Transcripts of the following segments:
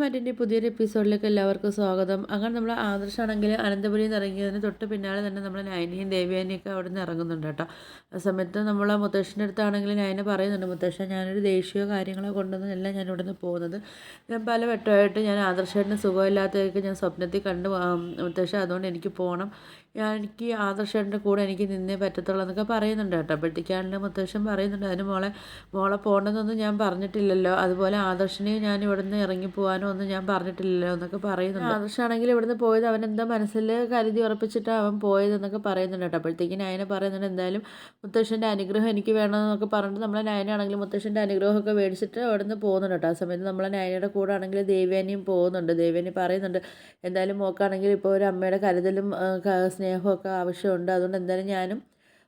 മറ്റിന്റെ പുതിയൊരു എപ്പിസോഡിലേക്ക് എല്ലാവർക്കും സ്വാഗതം. അങ്ങനെ നമ്മൾ ആദർശാണെങ്കിൽ അനന്തപുരിയിൽ നിന്ന് ഇറങ്ങിയതിന് തൊട്ട് പിന്നാലെ തന്നെ നമ്മൾ നയനിയും ഒക്കെ അവിടെ നിന്ന് ഇറങ്ങുന്നുണ്ട് കേട്ടോ. ആ സമയത്ത് നമ്മൾ മുത്തശ്ശന്റെ അടുത്താണെങ്കിൽ നയന പറയുന്നുണ്ട് മുത്തശ്ശൻ ഞാനൊരു ദേഷ്യമോ കാര്യങ്ങളോ കൊണ്ടൊന്നുമല്ല ഞാൻ ഇവിടെ നിന്ന് പോകുന്നത്. ഞാൻ പല വട്ടമായിട്ട് ഞാൻ ആദർശേട്ടന് സുഖമില്ലാത്തതൊക്കെ ഞാൻ സ്വപ്നത്തിൽ കണ്ട്. മുത്തശ്ശൻ അതുകൊണ്ട് എനിക്ക് പോകണം ഞാൻ എനിക്ക് ആദർശേട്ടന്റെ കൂടെ എനിക്ക് നിന്നേ പറ്റത്തുള്ളൂ എന്നൊക്കെ പറയുന്നുണ്ട് കേട്ടോ. അപ്പോഴത്തേക്കാണെങ്കിൽ മുത്തശ്ശൻ പറയുന്നുണ്ട് അതിന് മോളെ മോളെ പോകണമെന്നൊന്നും ഞാൻ പറഞ്ഞിട്ടില്ലല്ലോ. അതുപോലെ ആദർശനെയും ഞാൻ ഇവിടെ ഇറങ്ങി പോകാനോ ഒന്നും ഞാൻ പറഞ്ഞിട്ടില്ലല്ലോ എന്നൊക്കെ പറയുന്നുണ്ട്. ആദർശാണെങ്കിൽ ഇവിടുന്ന് പോയത് അവൻ എന്താ മനസ്സിൽ കരുതി ഉറപ്പിച്ചിട്ട് അവൻ പോയതെന്നൊക്കെ പറയുന്നുണ്ട് കേട്ടോ. അപ്പോഴത്തേക്ക് നയന പറയുന്നുണ്ട് എന്തായാലും മുത്തശ്ശന്റെ അനുഗ്രഹം എനിക്ക് വേണമെന്നൊക്കെ പറഞ്ഞിട്ട് നമ്മളെ നയനാണെങ്കിൽ മുത്തശ്ശന്റെ അനുഗ്രഹമൊക്കെ മേടിച്ചിട്ട് അവിടുന്ന് പോകുന്നുണ്ട് കേട്ടോ. ആ സമയത്ത് നമ്മളെ നയനയുടെ കൂടെ ആണെങ്കിൽ ദേവ്യാനിയും പോകുന്നുണ്ട്. ദേവ്യാനി പറയുന്നുണ്ട് എന്തായാലും മോക്കാണെങ്കിൽ ഇപ്പോൾ ഒരു അമ്മയുടെ കരുതലും സ്നേഹമൊക്കെ ആവശ്യമുണ്ട്. അതുകൊണ്ട് എന്തായാലും ഞാനും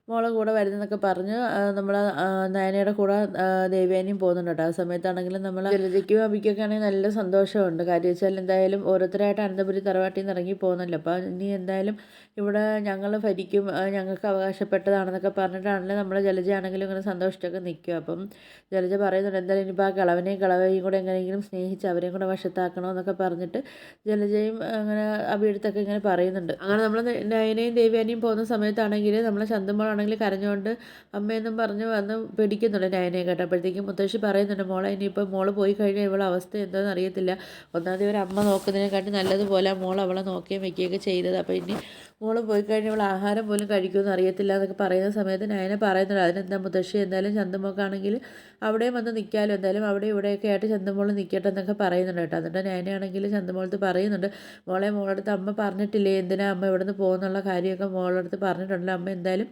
മോളെ കൂടെ വരുന്നെന്നൊക്കെ പറഞ്ഞ്. നമ്മൾ നയനയുടെ കൂടെ ദേവിയാനിയും പോകുന്നുണ്ട് കേട്ടോ. ആ സമയത്താണെങ്കിലും നമ്മൾ ജലജയ്ക്കും അബിക്കൊക്കെ ആണെങ്കിൽ നല്ല സന്തോഷമുണ്ട്. കാര്യം വെച്ചാൽ എന്തായാലും ഓരോരുത്തരായിട്ട് അനന്തപുരി തറവാട്ടിൽ നിന്ന് ഇറങ്ങി പോകുന്നല്ലോ. അപ്പോൾ ഇനി എന്തായാലും ഇവിടെ ഞങ്ങൾ ഭരിക്കും ഞങ്ങൾക്ക് അവകാശപ്പെട്ടതാണെന്നൊക്കെ പറഞ്ഞിട്ടാണല്ലോ നമ്മൾ ജലജ ആണെങ്കിലും ഇങ്ങനെ സന്തോഷിച്ചൊക്കെ നിൽക്കും അപ്പം ജലജ പറയുന്നുണ്ട് എന്തായാലും ഇനിയിപ്പോൾ ആ കിളവനെയും കിളവയും കൂടെ എങ്ങനെയെങ്കിലും സ്നേഹിച്ച് അവരെയും കൂടെ വശത്താക്കണമെന്നൊക്കെ പറഞ്ഞിട്ട് ജലജയും അങ്ങനെ അഭിയെടുത്തൊക്കെ ഇങ്ങനെ പറയുന്നുണ്ട്. അങ്ങനെ നമ്മൾ നയനയും ദേവ്യാനിയും പോകുന്ന സമയത്താണെങ്കിൽ നമ്മളെ ചന്തമ്മളാണെങ്കിൽ കരഞ്ഞുകൊണ്ട് അമ്മയെന്നും പറഞ്ഞ് വന്ന് പിടിക്കുന്നുണ്ട് നയനയെ കേട്ടപ്പോഴത്തേക്കും മുത്തശ്ശി പറയുന്നുണ്ട് മോളെ ഇനിയിപ്പോൾ മോൾ പോയി കഴിഞ്ഞാൽ ഇവളെ അവസ്ഥ എന്താണെന്ന് അറിയത്തില്ല. ഒന്നാമത് ഒരു അമ്മ നോക്കുന്നതിനെക്കാട്ടി നല്ലതുപോലെ മോൾ അവളെ നോക്കുകയും വെക്കുകയൊക്കെ ചെയ്തത്. അപ്പോൾ ഇനി മോൾ പോയി കഴിഞ്ഞാൽ അവൾ ആഹാരം പോലും കഴിക്കുമെന്ന് അറിയത്തില്ല എന്നൊക്കെ പറയുന്ന സമയത്ത് നയന പറയുന്നുണ്ട് അതിനെന്താ മുത്തശ്ശി? എന്തായാലും ചന്തമോക്കാണെങ്കിൽ അവിടെയും വന്ന് നിൽക്കാമല്ലോ എന്തായാലും അവിടെ ഇവിടെയൊക്കെ ആയിട്ട് ചന്തമോൾ നിൽക്കട്ടെ എന്നൊക്കെ പറയുന്നുണ്ട് കേട്ടോ. എന്നിട്ട് നയനയാണെങ്കിൽ ചന്തമോളത്ത് പറയുന്നുണ്ട് മോളെ മോളടുത്ത് അമ്മ പറഞ്ഞിട്ടില്ലേ? എന്തിനാ അമ്മ ഇവിടുന്ന് പോകുന്നുള്ള കാര്യമൊക്കെ മോളടുത്ത് പറഞ്ഞിട്ടുണ്ടല്ലോ. അമ്മ എന്തായാലും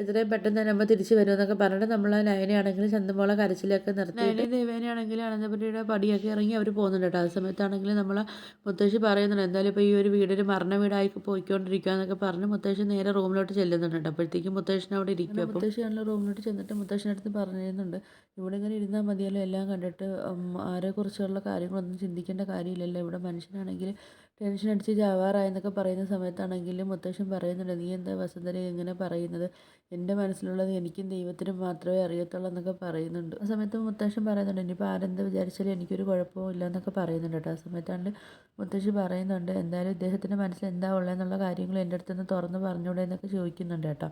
എത്രയും പെട്ടെന്ന് തന്നെ അമ്മ തിരിച്ച് വരുമെന്നൊക്കെ പറഞ്ഞിട്ട് നമ്മൾ നയനയാണെങ്കിലും ചന്തമോളെ കരച്ചിലൊക്കെ നിർത്തി. നയനയും ദേവേനയാണെങ്കിലും അനന്തപുരിയുടെ പടിയൊക്കെ ഇറങ്ങി അവർ പോകുന്നുണ്ട് കേട്ടോ. ആ സമയത്താണെങ്കിൽ നമ്മൾ മുത്തശ്ശി പറയുന്നുണ്ട് എന്തായാലും ഇപ്പോൾ ഈ ഒരു വീടൊരു മരണ വീടായി പോയിക്കൊണ്ടിരിക്കുക എന്നൊക്കെ പറഞ്ഞ് മുത്തശ്ശി നേരെ റൂമിലോട്ട് ചെല്ലുന്നുണ്ട് കേട്ടോ. അപ്പോഴത്തേക്കും മുത്തശ്ശൻ അവിടെ ഇരിക്കും മുത്തശ്ശിയാണല്ലോ റൂമിലോട്ട് ചെന്നിട്ട് മുത്തശ്ശിന്റെ അടുത്ത് പറഞ്ഞിരുന്നുണ്ട് ഇവിടെ ഇങ്ങനെ ഇരുന്നാൽ മതിയല്ലോ എല്ലാം കണ്ടിട്ട് ആരെക്കുറിച്ചുള്ള കാര്യങ്ങളൊന്നും ചിന്തിക്കേണ്ട കാര്യമില്ലല്ലോ. ഇവിടെ മനുഷ്യനാണെങ്കിൽ ടെൻഷൻ അടിച്ച് ചാവാറായെന്നൊക്കെ പറയുന്ന സമയത്താണെങ്കിലും മുത്തശ്ശൻ പറയുന്നുണ്ട് നീ എന്താ വസുന്ധര ഇങ്ങനെ പറയുന്നത്? എന്റെ മനസ്സിലുള്ളത് എനിക്കും ദൈവത്തിനും മാത്രമേ അറിയത്തുള്ളൂ എന്നൊക്കെ പറയുന്നുണ്ട്. ആ സമയത്ത് മുത്തശ്ശൻ പറയുന്നുണ്ട് ഇനിയിപ്പോൾ ആരെന്ത് വിചാരിച്ചാലും എനിക്കൊരു കുഴപ്പവും ഇല്ല എന്നൊക്കെ പറയുന്നുണ്ട് കേട്ടോ. ആ സമയത്താണ്ട് മുത്തശ്ശി പറയുന്നുണ്ട് എന്തായാലും ഇദ്ദേഹത്തിന്റെ മനസ്സിൽ എന്താ ഉള്ളതെന്നുള്ള കാര്യങ്ങൾ എന്റെ അടുത്ത് നിന്ന് തുറന്ന് പറഞ്ഞുകൂടെ എന്നൊക്കെ ചോദിക്കുന്നുണ്ട് കേട്ടോ.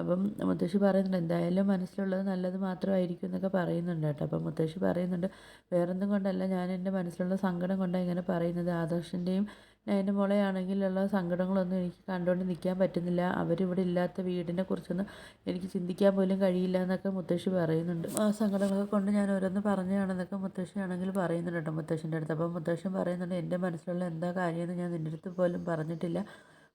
അപ്പം മുത്തശ്ശി പറയുന്നുണ്ട് എന്തായാലും മനസ്സിലുള്ളത് നല്ലത് മാത്രമായിരിക്കും എന്നൊക്കെ പറയുന്നുണ്ട് കേട്ടോ. അപ്പം മുത്തശ്ശി പറയുന്നുണ്ട് വേറൊന്നും കൊണ്ടല്ല ഞാൻ എന്റെ മനസ്സിലുള്ള സങ്കടം കൊണ്ടാണ് ഇങ്ങനെ പറയുന്നത്. ആദർശിന്റെയും എന്റെ മോളെയാണെങ്കിലുള്ള സങ്കടങ്ങളൊന്നും എനിക്ക് കണ്ടുകൊണ്ട് നിൽക്കാൻ പറ്റുന്നില്ല. അവരിവിടെ ഇല്ലാത്ത വീടിനെ കുറിച്ചൊന്നും എനിക്ക് ചിന്തിക്കാൻ പോലും കഴിയില്ല എന്നൊക്കെ മുത്തശ്ശി പറയുന്നുണ്ട്. ആ സങ്കടങ്ങളൊക്കെ കൊണ്ട് ഞാൻ ഓരോന്ന് പറഞ്ഞതാണെന്നൊക്കെ മുത്തശ്ശിയാണെങ്കിൽ പറയുന്നുണ്ട് കേട്ടോ മുത്തശ്ശന്റെ അടുത്ത്. അപ്പോൾ മുത്തശ്ശൻ പറയുന്നുണ്ട് എന്റെ മനസ്സിലുള്ള എന്താ കാര്യമെന്ന് ഞാൻ നിന്റെ അടുത്ത് പോലും പറഞ്ഞിട്ടില്ല.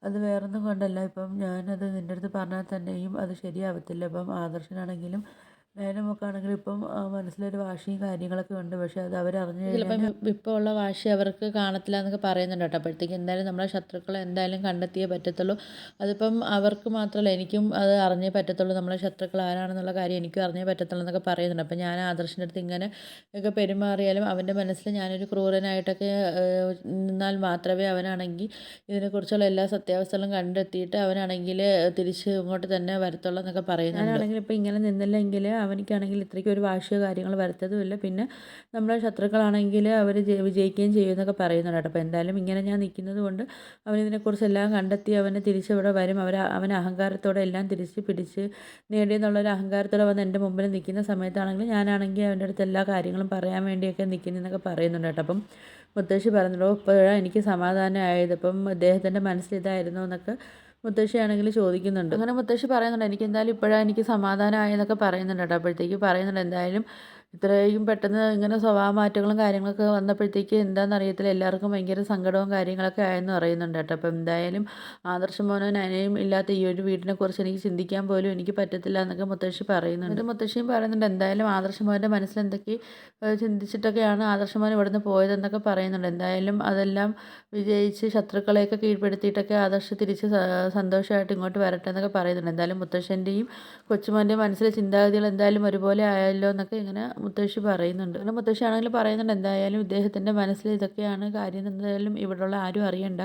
അത് വേറൊന്നും കൊണ്ടല്ല. ഇപ്പം ഞാനത് നിന്റെ അടുത്ത് പറഞ്ഞാൽ തന്നെയും അത് ശരിയാവത്തില്ല. ഇപ്പം ആദർശനാണെങ്കിലും നേരമൊക്കെയാണെങ്കിലും ഇപ്പം ആ, മനസ്സിലൊരു വാശിയും കാര്യങ്ങളൊക്കെ ഉണ്ട്. പക്ഷെ അത് അവരറിഞ്ഞു ചിലപ്പം ഇപ്പോൾ ഉള്ള വാശി അവർക്ക് കാണത്തില്ല എന്നൊക്കെ പറയുന്നുണ്ട് കേട്ടോ. അപ്പോഴത്തേക്ക് എന്തായാലും നമ്മളെ ശത്രുക്കളെ എന്തായാലും കണ്ടെത്തിയേ പറ്റത്തുള്ളൂ. അതിപ്പം അവർക്ക് മാത്രമല്ല എനിക്കും അത് അറിഞ്ഞേ പറ്റത്തുള്ളൂ. നമ്മളെ ശത്രുക്കൾ ആരാണെന്നുള്ള കാര്യം എനിക്കും അറിഞ്ഞേ പറ്റത്തുള്ളൂ എന്നൊക്കെ പറയുന്നുണ്ട്. അപ്പം ഞാൻ ആദർശിന്റെ അടുത്ത് ഇങ്ങനെ ഒക്കെ പെരുമാറിയാലും അവന്റെ മനസ്സിൽ ഞാനൊരു ക്രൂരനായിട്ടൊക്കെ നിന്നാൽ മാത്രമേ അവനാണെങ്കിൽ ഇതിനെക്കുറിച്ചുള്ള എല്ലാ സത്യാവസ്ഥകളും കണ്ടെത്തിയിട്ട് അവനാണെങ്കിൽ തിരിച്ച് ഇങ്ങോട്ട് തന്നെ വരത്തുള്ളൂ എന്നൊക്കെ പറയുന്നുണ്ട്. ഞാനാണെങ്കിൽ ഇപ്പം ഇങ്ങനെ നിന്നില്ലെങ്കിൽ അവനിക്കാണെങ്കിൽ ഇത്രയ്ക്ക് ഒരു വാശിയോ കാര്യങ്ങൾ വരത്തതുമില്ല. പിന്നെ നമ്മുടെ ശത്രുക്കളാണെങ്കിൽ അവർ വിജയിക്കുകയും ചെയ്യുമെന്നൊക്കെ പറയുന്നുണ്ട് കേട്ടോ. അപ്പോൾ എന്തായാലും ഇങ്ങനെ ഞാൻ നിൽക്കുന്നത് കൊണ്ട് അവനിതിനെക്കുറിച്ച് എല്ലാം കണ്ടെത്തി അവനെ തിരിച്ചിവിടെ വരും. അവർ അവൻ അഹങ്കാരത്തോടെ എല്ലാം തിരിച്ച് പിടിച്ച് നേടിയെന്നുള്ളൊരു അഹങ്കാരത്തോടെ വന്ന് എന്റെ മുമ്പിൽ നിൽക്കുന്ന സമയത്താണെങ്കിൽ ഞാനാണെങ്കിൽ അവന്റെ അടുത്ത് എല്ലാ കാര്യങ്ങളും പറയാൻ വേണ്ടിയൊക്കെ നിൽക്കുന്നതെന്നൊക്കെ പറയുന്നുണ്ട് കേട്ടോ. അപ്പം മുത്തശ്ശി പറഞ്ഞല്ലോ ഇപ്പോഴാണ് എനിക്ക് സമാധാനമായത്. അപ്പം അദ്ദേഹത്തിന്റെ മനസ്സിലിതായിരുന്നു എന്നൊക്കെ മുത്തശ്ശിയാണെങ്കിൽ ചോദിക്കുന്നുണ്ട്. അങ്ങനെ മുത്തശ്ശി പറയുന്നുണ്ട് എനിക്ക് എന്തായാലും ഇപ്പോഴാണ് എനിക്ക് സമാധാനമായെന്നൊക്കെ പറയുന്നുണ്ട് കേട്ടോ. അപ്പോഴത്തേക്ക് പറയുന്നുണ്ട് എന്തായാലും ഇത്രയും പെട്ടെന്ന് ഇങ്ങനെ സ്വഭാവ മാറ്റങ്ങളും കാര്യങ്ങളൊക്കെ വന്നപ്പോഴത്തേക്ക് എന്താണെന്ന് അറിയത്തില്ല എല്ലാവർക്കും ഭയങ്കര സങ്കടവും കാര്യങ്ങളൊക്കെ ആയെന്ന് പറയുന്നുണ്ട് കേട്ടോ. അപ്പം എന്തായാലും ആദർശം മോനോ നനയും ഇല്ലാത്ത ഈ ഒരു വീടിനെ കുറിച്ച് എനിക്ക് ചിന്തിക്കാൻ പോലും എനിക്ക് പറ്റത്തില്ല എന്നൊക്കെ മുത്തശ്ശി പറയുന്നുണ്ട്. ഒരു മുത്തശ്ശിയും പറയുന്നുണ്ട് എന്തായാലും ആദർശം മോന്റെ മനസ്സിൽ എന്തൊക്കെ ചിന്തിച്ചിട്ടൊക്കെയാണ് ആദർശമോൻ ഇവിടുന്ന് പോയതെന്നൊക്കെ പറയുന്നുണ്ട്. എന്തായാലും അതെല്ലാം വിജയിച്ച് ശത്രുക്കളെയൊക്കെ കീഴ്പ്പെടുത്തിയിട്ടൊക്കെ ആദർശ തിരിച്ച് സന്തോഷമായിട്ട് ഇങ്ങോട്ട് വരട്ടെ എന്നൊക്കെ പറയുന്നുണ്ട്. എന്തായാലും മുത്തശ്ശന്റെയും കൊച്ചുമോന്റെയും മനസ്സിലെ ചിന്താഗതികൾ എന്തായാലും ഒരുപോലെ ആയല്ലോ എന്നൊക്കെ ഇങ്ങനെ മുത്തശ്ശി പറയുന്നുണ്ട്. അല്ല മുത്തശ്ശി ആണെങ്കിലും പറയുന്നുണ്ട് എന്തായാലും ഇദ്ദേഹത്തിന്റെ മനസ്സിൽ ഇതൊക്കെയാണ് കാര്യം എന്തായാലും ഇവിടെയുള്ള ആരും അറിയണ്ട.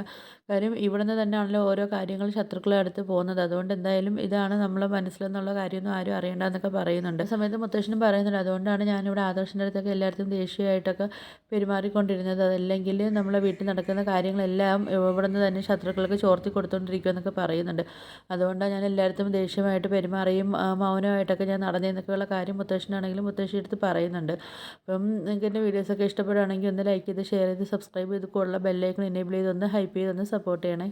കാര്യം ഇവിടെ നിന്ന് തന്നെയാണല്ലോ ഓരോ കാര്യങ്ങൾ ശത്രുക്കളെ അടുത്ത് പോകുന്നത്. അതുകൊണ്ട് എന്തായാലും ഇതാണ് നമ്മളെ മനസ്സിലെന്നുള്ള കാര്യമൊന്നും ആരും അറിയണ്ട എന്നൊക്കെ പറയുന്നുണ്ട്. ആ സമയത്ത് മുത്തശ്ശനും പറയുന്നുണ്ട് അതുകൊണ്ടാണ് ഞാനിവിടെ ആദർശിന്റെ അടുത്തൊക്കെ എല്ലായിടത്തും ദേഷ്യമായിട്ടൊക്കെ പെരുമാറിക്കൊണ്ടിരുന്നത്. അതല്ലെങ്കിൽ നമ്മളെ വീട്ടിൽ നടക്കുന്ന കാര്യങ്ങളെല്ലാം ഇവിടെ നിന്ന് തന്നെ ശത്രുക്കൾക്ക് ചോർത്തി കൊടുത്തുകൊണ്ടിരിക്കുമെന്നൊക്കെ പറയുന്നുണ്ട്. അതുകൊണ്ടാണ് ഞാൻ എല്ലായിടത്തും ദേഷ്യമായിട്ട് പെരുമാറിയും മൗനമായിട്ടൊക്കെ ഞാൻ നടന്നതെന്നൊക്കെയുള്ള കാര്യം മുത്തശ്ശനാണെങ്കിലും മുത്തശ്ശി അടുത്ത് പറയുന്നുണ്ട്. അപ്പം നിങ്ങൾക്ക് എന്റെ വീഡിയോസൊക്കെ ഇഷ്ടപ്പെടുകയാണെങ്കിൽ ഒന്ന് ലൈക്ക് ചെയ്ത് ഷെയർ ചെയ്ത് സബ്സ്ക്രൈബ് ചെയ്ത് കൂടുതൽ ബെല്ലൈക്കൺ എനേബിൾ ചെയ്തൊന്ന് ഹൈപ്പ് ചെയ്തൊന്ന് സപ്പോർട്ട് ചെയ്യണേ.